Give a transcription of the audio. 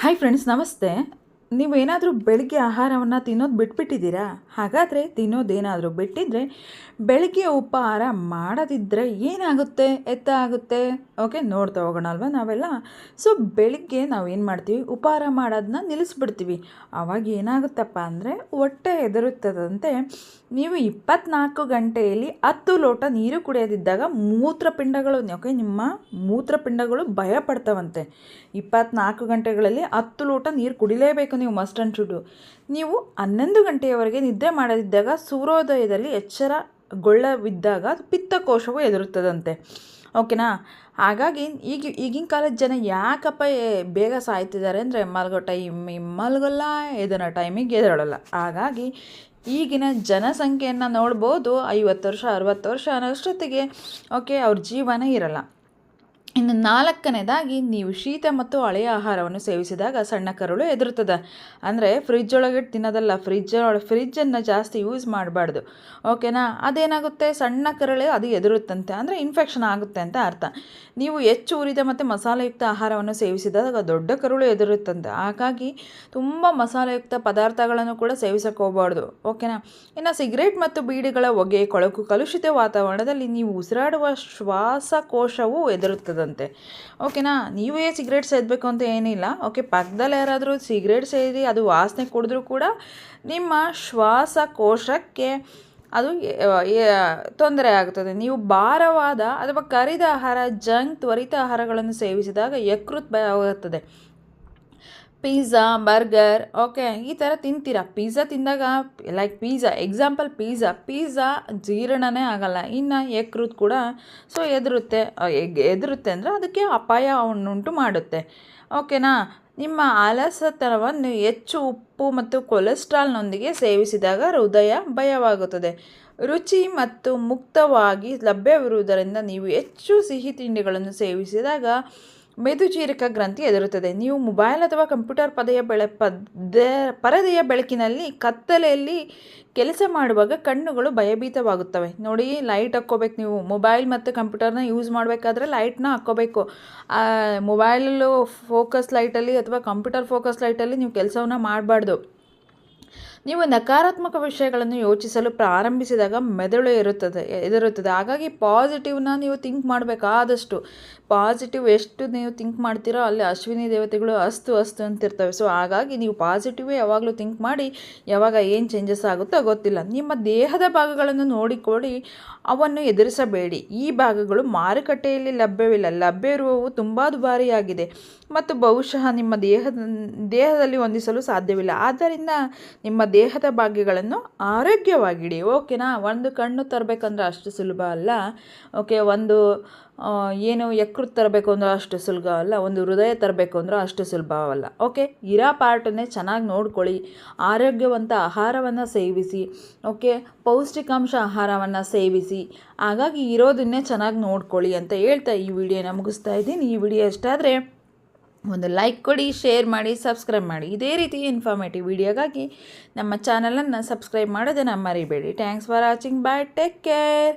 Hi friends ನಮಸ್ತೆ. ನೀವು ಬೆಳಗ್ಗೆ ಆಹಾರವನ್ನು ತಿನ್ನೋದು ಬಿಟ್ಬಿಟ್ಟಿದ್ದೀರಾ? ಹಾಗಾದರೆ ತಿನ್ನೋದೇನಾದರೂ ಬಿಟ್ಟಿದ್ರೆ ಬೆಳಗ್ಗೆ ಉಪಹಾರ ಮಾಡದಿದ್ದರೆ ಏನಾಗುತ್ತೆ? ಎತ್ತ ಆಗುತ್ತೆ? ಓಕೆ, ನೋಡ್ತಾ ಹೋಗೋಣ ಅಲ್ವಾ ನಾವೆಲ್ಲ? ಸೊ, ಬೆಳಗ್ಗೆ ನಾವು ಏನು ಮಾಡ್ತೀವಿ? ಉಪಹಾರ ಮಾಡೋದನ್ನ ನಿಲ್ಲಿಸ್ಬಿಡ್ತೀವಿ. ಆವಾಗ ಏನಾಗುತ್ತಪ್ಪ ಅಂದರೆ ಹೊಟ್ಟೆ ಎದುರುತ್ತದಂತೆ ನೀವು ಇಪ್ಪತ್ನಾಲ್ಕು ಗಂಟೆಯಲ್ಲಿ ಹತ್ತು ಲೋಟ ನೀರು ಕುಡಿಯೋದಿದ್ದಾಗ ಮೂತ್ರಪಿಂಡಗಳು, ಓಕೆ, ನಿಮ್ಮ ಮೂತ್ರಪಿಂಡಗಳು ಭಯ ಪಡ್ತಾವಂತೆ ಇಪ್ಪತ್ನಾಲ್ಕು ಗಂಟೆಗಳಲ್ಲಿ ಹತ್ತು ಲೋಟ ನೀರು ಕುಡಿಲೇಬೇಕು ನೀವು ಮಸ್ಟ್ ಆ್ಯಂಡ್ ಶುಡು ನೀವು ಹನ್ನೊಂದು ಗಂಟೆಯವರೆಗೆ ನಿದ್ರೆ ಮಾಡದಿದ್ದಾಗ ಸೂರ್ಯೋದಯದಲ್ಲಿ ಎಚ್ಚರಗೊಳ್ಳವಿದ್ದಾಗ ಪಿತ್ತಕೋಶವು ಎದುರುತ್ತದಂತೆ ಓಕೆನಾ? ಹಾಗಾಗಿ ಈಗ ಈಗಿನ ಕಾಲದ ಜನ ಯಾಕಪ್ಪ ಬೇಗ ಸಾಯ್ತಿದ್ದಾರೆ ಅಂದರೆ ಮಲಗೋ ಟೈಮ್ ಮಲಗಲ್ಲ, ಎದನ ಟೈಮಿಗೆ ಎದ್ದೇಳಲ್ಲ ಹಾಗಾಗಿ ಈಗಿನ ಜನಸಂಖ್ಯೆಯನ್ನು ನೋಡ್ಬೋದು, ಐವತ್ತು ವರ್ಷ, ಅರವತ್ತು ವರ್ಷ ಅನ್ನೋಷ್ಟೊತ್ತಿಗೆ, ಓಕೆ, ಅವ್ರ ಜೀವನ ಇರಲ್ಲ. ಇನ್ನು ನಾಲ್ಕನೇದಾಗಿ ನೀವು ಶೀತ ಮತ್ತು ಹಳೆಯ ಆಹಾರವನ್ನು ಸೇವಿಸಿದಾಗ ಸಣ್ಣ ಕರುಳು ಎದುರುತ್ತದೆ ಅಂದರೆ ಫ್ರಿಜ್ ಒಳಗೆ ತಿನ್ನೋದಲ್ಲ ಫ್ರಿಜ್ ಫ್ರಿಜ್ಜನ್ನು ಜಾಸ್ತಿ ಯೂಸ್ ಮಾಡಬಾರ್ದು. ಓಕೆನಾ ಅದೇನಾಗುತ್ತೆ? ಸಣ್ಣ ಕರಳೆ ಅದು ಎದುರುತ್ತಂತೆ ಅಂದರೆ ಇನ್ಫೆಕ್ಷನ್ ಆಗುತ್ತೆ ಅಂತ ಅರ್ಥ. ನೀವು ಹೆಚ್ಚು ಉರಿದ ಮತ್ತು ಮಸಾಲೆಯುಕ್ತ ಆಹಾರವನ್ನು ಸೇವಿಸಿದಾಗ ದೊಡ್ಡ ಕರುಳು ಎದುರುತ್ತಂತೆ ಹಾಗಾಗಿ ತುಂಬ ಮಸಾಲೆಯುಕ್ತ ಪದಾರ್ಥಗಳನ್ನು ಕೂಡ ಸೇವಿಸಕ್ಕೆ ಹೋಗಬಾರ್ದು. ಓಕೆನಾ ಇನ್ನು ಸಿಗರೇಟ್ ಮತ್ತು ಬೀಡಿಗಳ ಹೊಗೆ, ಕೊಳಕು, ಕಲುಷಿತ ವಾತಾವರಣದಲ್ಲಿ ನೀವು ಉಸಿರಾಡುವ ಶ್ವಾಸಕೋಶವು ಎದುರುತ್ತದಂತೆ ಓಕೆನಾ? ನೀವೇ ಸಿಗರೇಟ್ ಸೇದಬೇಕು ಅಂತ ಏನಿಲ್ಲ. ಓಕೆ, ಪಕ್ಕದಲ್ಲಿ ಯಾರಾದರೂ ಸಿಗರೇಟ್ ಸೇದಿ ಅದು ವಾಸನೆ ಕುಡಿದ್ರೂ ಕೂಡ ನಿಮ್ಮ ಶ್ವಾಸಕೋಶಕ್ಕೆ ಅದು ತೊಂದರೆ ಆಗುತ್ತದೆ ನೀವು ಭಾರವಾದ ಅಥವಾ ಕರಿದ ಆಹಾರ, ಜಂಕ್ ತ್ವರಿತ ಆಹಾರಗಳನ್ನು ಸೇವಿಸಿದಾಗ ಯಕೃತ್ ಭಯ ಆಗುತ್ತದೆ ಪಿಜ್ಜಾ ಬರ್ಗರ್ ಓಕೆ ಈ ಥರ ತಿಂತೀರಾ? ಪಿಜ್ಜಾ ತಿಂದಾಗ like pizza example pizza pizza ಜೀರ್ಣನೇ ಆಗಲ್ಲ, ಇನ್ನು ಯಕೃತ್ ಕೂಡ ಸೊ ಎದುರುತ್ತೆ ಎದುರುತ್ತೆ ಅಂದರೆ ಅದಕ್ಕೆ ಅಪಾಯವನ್ನುಂಟು ಮಾಡುತ್ತೆ. ಓಕೆನಾ ನಿಮ್ಮ ಆಲಸತನವನ್ನು ಹೆಚ್ಚು ಉಪ್ಪು ಮತ್ತು ಕೊಲೆಸ್ಟ್ರಾಲ್ನೊಂದಿಗೆ ಸೇವಿಸಿದಾಗ ಹೃದಯ ಭಯವಾಗುತ್ತದೆ. ರುಚಿ ಮತ್ತು ಮುಕ್ತವಾಗಿ ಲಭ್ಯವಿರುವುದರಿಂದ ನೀವು ಹೆಚ್ಚು ಸಿಹಿ ತಿಂಡಿಗಳನ್ನು ಸೇವಿಸಿದಾಗ ಮೆದುಜೀರಕ ಗ್ರಂಥಿ ಎದುರುತ್ತದೆ. ನೀವು ಮೊಬೈಲ್ ಅಥವಾ ಕಂಪ್ಯೂಟರ್ ಪದೆಯ ಬೆಳೆ, ಪದ, ಪರದೆಯ ಬೆಳಕಿನಲ್ಲಿ ಕತ್ತಲೆಯಲ್ಲಿ ಕೆಲಸ ಮಾಡುವಾಗ ಕಣ್ಣುಗಳು ಭಯಭೀತವಾಗುತ್ತವೆ. ನೋಡಿ, ಲೈಟ್ ಹಾಕ್ಕೋಬೇಕು ನೀವು. ಮೊಬೈಲ್ ಮತ್ತು ಕಂಪ್ಯೂಟರ್ನ ಯೂಸ್ ಮಾಡಬೇಕಾದ್ರೆ ಲೈಟ್ನ ಹಾಕ್ಕೋಬೇಕು. ಮೊಬೈಲಲ್ಲೂ ಫೋಕಸ್ ಲೈಟಲ್ಲಿ ಅಥವಾ ಕಂಪ್ಯೂಟರ್ ಫೋಕಸ್ ಲೈಟಲ್ಲಿ ನೀವು ಕೆಲಸವನ್ನು ಮಾಡಬಾರ್ದು. ನೀವು ನಕಾರಾತ್ಮಕ ವಿಷಯಗಳನ್ನು ಯೋಚಿಸಲು ಪ್ರಾರಂಭಿಸಿದಾಗ ಮೆದುಳು ಇರುತ್ತದೆ, ಎದುರುತ್ತದೆ. ಹಾಗಾಗಿ ಪಾಸಿಟಿವ್ನ ನೀವು ಥಿಂಕ್ ಮಾಡಬೇಕಾದಷ್ಟು ಪಾಸಿಟಿವ್ ಎಷ್ಟು ನೀವು ಥಿಂಕ್ ಮಾಡ್ತೀರೋ ಅಲ್ಲಿ ಅಶ್ವಿನಿ ದೇವತೆಗಳು ಅಸ್ತು ಅಸ್ತು ಅಂತಿರ್ತವೆ ಸೊ ಹಾಗಾಗಿ ನೀವು ಪಾಸಿಟಿವೇ ಯಾವಾಗಲೂ ಥಿಂಕ್ ಮಾಡಿ, ಯಾವಾಗ ಏನು ಚೇಂಜಸ್ ಆಗುತ್ತೋ ಗೊತ್ತಿಲ್ಲ. ನಿಮ್ಮ ದೇಹದ ಭಾಗಗಳನ್ನು ನೋಡಿಕೊಳ್ಳಿ, ಅವನ್ನು ಎದುರಿಸಬೇಡಿ. ಈ ಭಾಗಗಳು ಮಾರುಕಟ್ಟೆಯಲ್ಲಿ ಲಭ್ಯವಿಲ್ಲ. ಲಭ್ಯ ಇರುವವು ತುಂಬ ದುಬಾರಿಯಾಗಿದೆ. ಮತ್ತು ಬಹುಶಃ ನಿಮ್ಮ ದೇಹದ, ದೇಹದಲ್ಲಿ ಹೊಂದಿಸಲು ಸಾಧ್ಯವಿಲ್ಲ. ಆದ್ದರಿಂದ ನಿಮ್ಮ ದೇಹದ ಭಾಗ್ಯಗಳನ್ನು ಆರೋಗ್ಯವಾಗಿಡಿ. ಓಕೆನಾ ಒಂದು ಕಣ್ಣು ತರಬೇಕಂದ್ರೆ ಅಷ್ಟು ಸುಲಭ ಅಲ್ಲ. ಓಕೆ ಒಂದು ಏನು ಯಕೃತ್ ತರಬೇಕು ಅಂದ್ರೆ ಅಷ್ಟು ಸುಲಭ ಅಲ್ಲ. ಒಂದು ಹೃದಯ ತರಬೇಕು ಅಂದ್ರೆ ಅಷ್ಟು ಸುಲಭವಲ್ಲ ಓಕೆ ಇರೋ ಪಾರ್ಟನ್ನೇ ಚೆನ್ನಾಗಿ ನೋಡ್ಕೊಳ್ಳಿ. ಆರೋಗ್ಯವಂತ ಆಹಾರವನ್ನು ಸೇವಿಸಿ. ಓಕೆ ಪೌಷ್ಟಿಕಾಂಶ ಆಹಾರವನ್ನು ಸೇವಿಸಿ. ಹಾಗಾಗಿ ಇರೋದನ್ನೇ ಚೆನ್ನಾಗಿ ನೋಡ್ಕೊಳ್ಳಿ ಅಂತ ಹೇಳ್ತಾ ಈ ವಿಡಿಯೋನ ಮುಗಿಸ್ತಾ ಇದ್ದೀನಿ. ಈ ವಿಡಿಯೋ ಇಷ್ಟ ಒಂದು ಲೈಕ್ ಕೊಡಿ ಶೇರ್ ಮಾಡಿ ಸಬ್ಸ್ಕ್ರೈಬ್ ಮಾಡಿ. ಇದೇ ರೀತಿ ಇನ್ಫಾರ್ಮೇಟಿವ್ ವಿಡಿಯೋಗಾಗಿ ನಮ್ಮ ಚಾನಲನ್ನು ಸಬ್ಸ್ಕ್ರೈಬ್ ಮಾಡೋದನ್ನು ಮರಿಬೇಡಿ. Thanks for watching bye take care